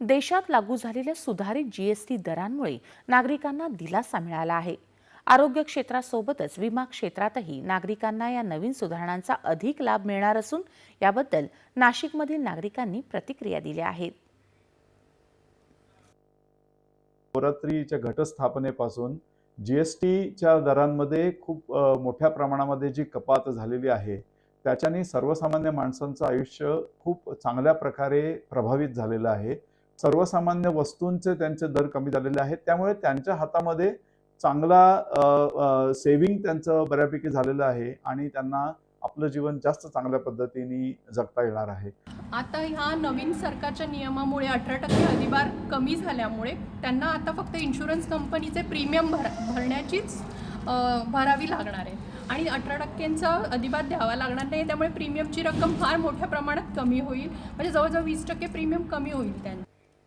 देशात लागू झालेल्या सुधारित जीएसटी दरांमुळे नागरिकांना दिलासा मिळाला आहे. आरोग्य क्षेत्रासोबतच विमा क्षेत्रातही नागरिकांना या नवीन सुधारणांचा अधिक लाभ मिळणार असून याबद्दल नाशिकमधील नागरिकांनी प्रतिक्रिया दिल्या आहेत. नवरात्रीच्या घटस्थापनेपासून जी एस टीच्या दरांमध्ये खूप मोठ्या प्रमाणामध्ये जी कपात झालेली आहे त्याच्याने सर्वसामान्य माणसांचं आयुष्य खूप चांगल्या प्रकारे प्रभावित झालेलं आहे. सर्वसामान्य वस्तूंचे त्यांचे दर कमी झालेले आहेत. त्यामुळे त्यांच्या हातामध्ये चांगला सेविंग त्यांचं बऱ्यापैकी झालेलं आहे आणि त्यांना आपलं जीवन जास्त चांगल्या पद्धतीने जगता येणार आहे. आता ह्या नवीन सरकारच्या नियमामुळे अठरा टक्के अधिभार कमी झाल्यामुळे त्यांना आता फक्त इन्शुरन्स कंपनीचे प्रीमियम भर भरण्याचीच भरावी लागणार आहे. आणि अठरा टक्क्यांचा अधिभार द्यावा लागणार नाही त्यामुळे प्रीमियमची रक्कम फार मोठ्या प्रमाणात कमी होईल. म्हणजे जवळजवळ वीस टक्के प्रीमियम कमी होईल त्यांना